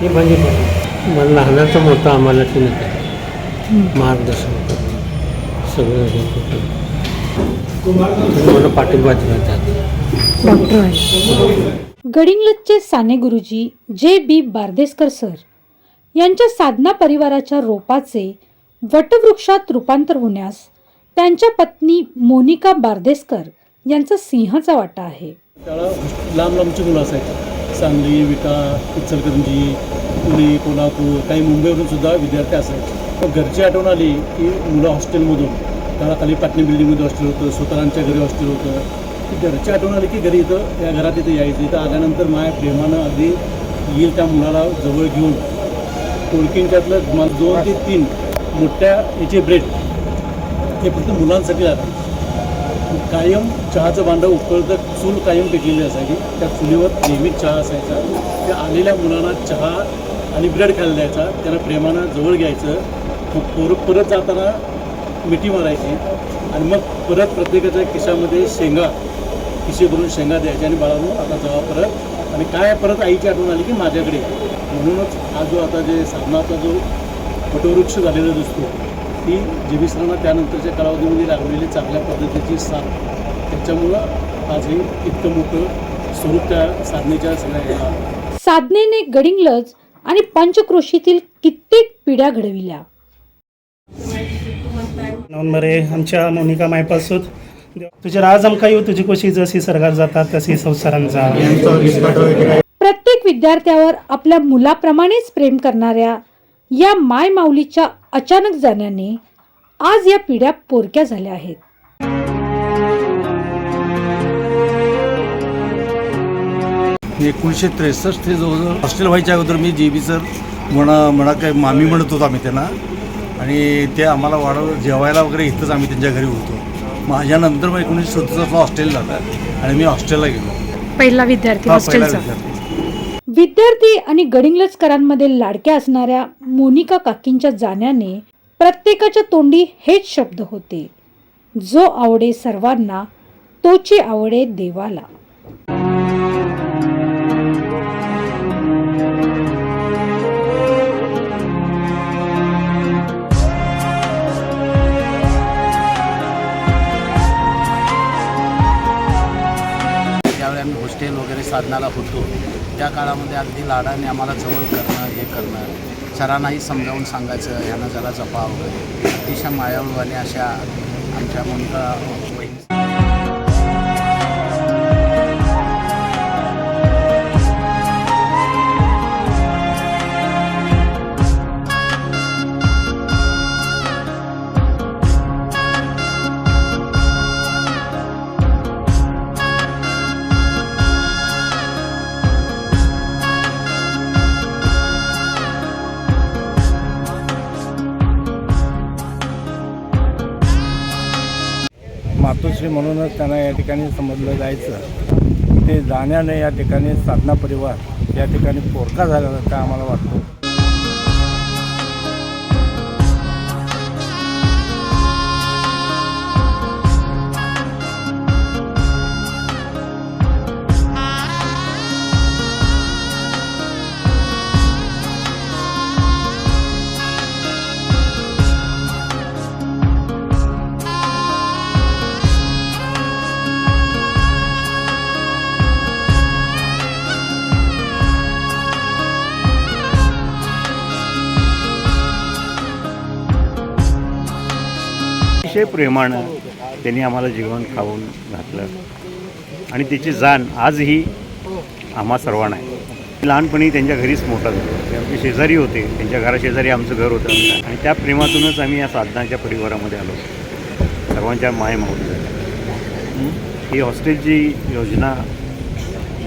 हे भाजप मला लहानाचं मोठं आम्हाला ते नाही मार्गदर्शन सगळं हे मला पाठिंबा दिला डॉक्टर गडिंग्लजचे साने गुरुजी जे बी बारदेसकर सर यांच्या साधना परिवाराच्या रोपाचे वटवृक्षात रूपांतर होण्यास त्यांच्या पत्नी मोनिका बारदेसकर यांचा सिंहाचा वाटा आहे. लांब लांबची मुलं असायची. सांगली विटा इचलकरंजी पुणे कोल्हापूर काही मुंबईवरून सुद्धा विद्यार्थी असायचे मग घरची आठवण आली की मुलं हॉस्टेलमधून त्याला खाली पाटणी बिल्डिंगमध्ये हॉस्टेल होतं स्वतःच्या घरी हॉस्टेल होतं. की घरची आठवण आली की घरी इथं या घरात इथं यायचं. इथं आल्यानंतर माया प्रेमानं अगदी येईल त्या मुलाला जवळ घेऊन टोळकींच्यातलं मला दोन ते तीन मोठ्या याचे ब्रेड हे फक्त मुलांसाठी राहतात. कायम चहाचं भांडं उकळतं चूल कायम पेटलेली असायची. त्या चुलीवर नेहमीच चहा असायचा. त्या आलेल्या मुलांना चहा आणि ब्रेड खायला द्यायचा. त्याला प्रेमानं जवळ घ्यायचं. मग पोर परत जाताना मिठी मारायची. आणि मग परत प्रत्येकाच्या खिशामध्ये शेंगा खिशे भरून शेंगा द्यायच्या. आणि बाळांनो आता जावा परत आणि काय परत आईची आठवण आली की माझ्याकडे. म्हणूनच हा जो आता जे साधनाचा जो वटवृक्ष झालेला दिसतो ती जीविसरांना त्यानंतरच्या कालावधीमध्ये लागलेली चांगल्या पद्धतीची साथ. त्याच्यामुळं आज हे इतकं मोठं स्वरूप त्या साधनेच्या सगळ्या साधनेने गडिंग्लज आणि पंचक्रोशीतील कित्येक पिढ्या घडविल्या. नोंद बरे आमच्या मोनिका मायपासून. तुझे राज आमकां येऊ तुझी कशी जशी सरकार जातात तशी संसारांचा. प्रत्येक विद्यार्थ्यावर आपल्या मुलाप्रमाणेच प्रेम करणाऱ्या या माय माऊलीच्या अचानक जाण्याने आज या पिढ्या पोरक्या झाल्या आहेत. एकोणीसशे त्रेसष्ट ते जवळजवळ हॉस्टेल व्हायच्या अगोदर मी जे बी सर म्हणा म्हणा काय मामी म्हणत होतो आम्ही त्यांना. आणि ते आम्हाला वाढव जेवायला वगैरे इथंच आम्ही त्यांच्या घरी होतो. माझ्यानंतर मग एकोणीसशे सदुसष्टला हॉस्टेलला जातात. आणि मी हॉस्टेलला गेलो. पहिला विद्यार्थी विद्यार्थी. विद्यार्थी आणि गडिंग्लजकरांमध्ये लाडक्या असणाऱ्या मोनिका काकींच्या जाण्याने प्रत्येकाच्या तोंडी हेच शब्द होते. जो आवडे सर्वांना तोची आवडे देवाला. ज्यावेळी आम्ही हॉस्टेल वगैरे साधनाला होतो त्या काळामध्ये अगदी लाडाने आम्हाला जवळ करणं हे करणं सरांनाही समजावून सांगायचं ह्यानं जरा जपा वगैरे अतिशय मायाळूवाने अशा आमच्या मुलगा असे म्हणूनच त्यांना या ठिकाणी समजलं जायचं ते जाण्याने या ठिकाणी साधना परिवार या ठिकाणी पोरका झालेला का आम्हाला वाटतो. अतिशय प्रेमानं त्यांनी आम्हाला जीवन खाऊन घातलं. आणि त्याची जाण आजही आम्हा सर्वांना आहे. लहानपणी त्यांच्या घरीच मोठा झालो. ते आमचे शेजारी होते. त्यांच्या घराशेजारी आमचं घर होतं. आणि त्या प्रेमातूनच आम्ही या साधनाच्या परिवारामध्ये आलो. सर्वांच्या मायमाऊली ही हॉस्टेलची योजना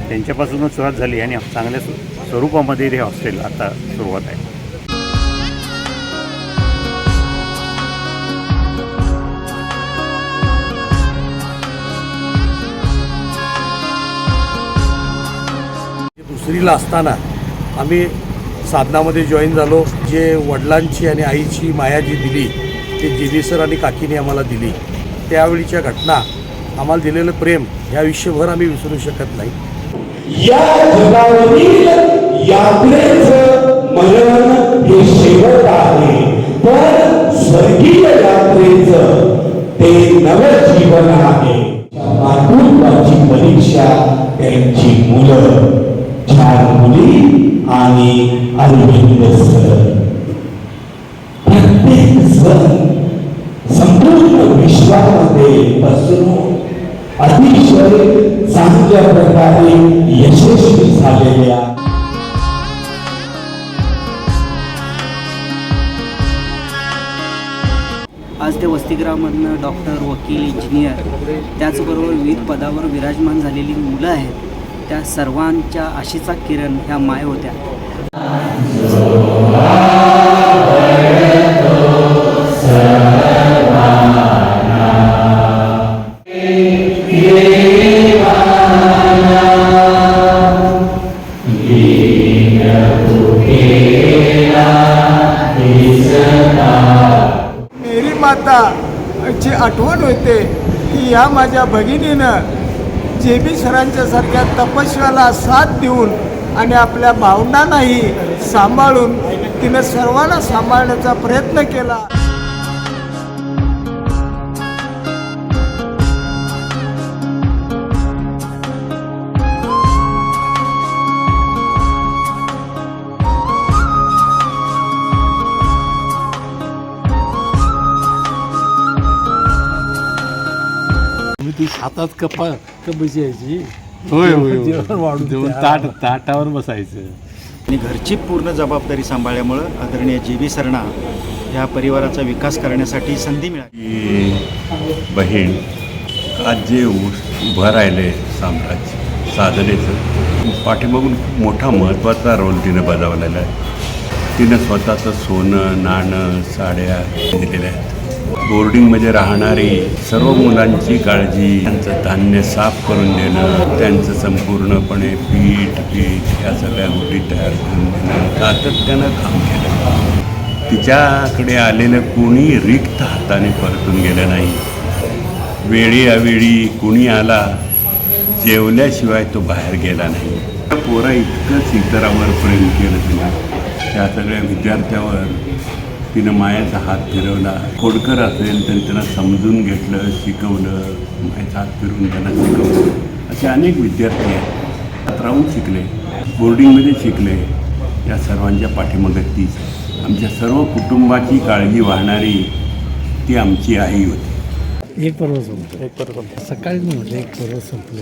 त्यांच्यापासूनच सुरुवात झाली आणि चांगल्या स्वरूपामध्ये हे हॉस्टेल आता सुरुवात आहे. दुसरीला असताना आम्ही साधनामध्ये जॉईन झालो. जे वडिलांची आणि आईची माया जी दिली ती जेबी सर आणि काकीने आम्हाला दिली. त्यावेळीच्या घटना आम्हाला दिलेलं प्रेम ह्या आयुष्यभर आम्ही विसरू शकत नाही. या जगावरील यात्रेच मरण हे शेवट आहे. पण स्वर्गीय यात्रेच ते नवं जीवन आहे. मातृत्वाची परीक्षा त्यांची मुलं. मुली आणि अरविंद सर प्रत्येक सण संपूर्ण विश्वामध्ये पसरून अतिशय चांगल्या प्रकारे यशस्वी झालेल्या आज ते वसतिगृहामधनं डॉक्टर वकील इंजिनियर त्याचबरोबर विविध पदावर विराजमान झालेली मुलं आहेत. त्या सर्वांच्या आशीचा किरण ह्या माय होत्या. मेरी माता ची आठवण होते की या माझ्या भगिनीनं जे बी सरांच्या सारख्या तपस्व्याला साथ देऊन आणि आपल्या भावनांनाही सांभाळून तिनं सर्वांना सांभाळण्याचा प्रयत्न केला. ती हातात कपा कपची यायची होय होय. जेवण वाढून देऊन ताट ताटावर बसायचं. आणि घरची पूर्ण जबाबदारी सांभाळल्यामुळं आदरणीय जे बी सरणा या परिवाराचा विकास करण्यासाठी संधी मिळाली. बहीण आज जे उ- उभं राहिले साम्राज्य साधनेचं. पाठीमागून खूप मोठा महत्त्वाचा रोल तिनं बजावलेला आहे. तिनं स्वतःचं सोनं नाणं साड्या दिलेल्या आहेत. बोर्डिंगमध्ये राहणारी सर्व मुलांची काळजी त्यांचं धान्य साफ करून देणं त्यांचं संपूर्णपणे पीठ पीठ या सगळ्या गोष्टी तयार करून देणं सातत्यानं काम केलं. तिच्याकडे आलेलं कोणी रिक्त हाताने परतून गेलं नाही. वेळी अवेळी कुणी आला जेवल्याशिवाय तो बाहेर गेला नाही. पोरा इतकंच इतरावर प्रेम केलं तिला त्या सगळ्या विद्यार्थ्यावर तिनं मायाचा हात फिरवला. खोडकर असेल तर त्यांना समजून घेतलं शिकवलं मायाचा हात फिरवून त्यांना शिकवलं. असे अनेक विद्यार्थी आहेत. राहून शिकले बोर्डिंगमध्ये शिकले या सर्वांच्या पाठीमागे तीच. आमच्या सर्व कुटुंबाची काळजी वाहणारी ती आमची आई होती. एक पर्व संपलं. म्हणजे एक पर्व सकाळी म्हटलं एक पर्व संपलं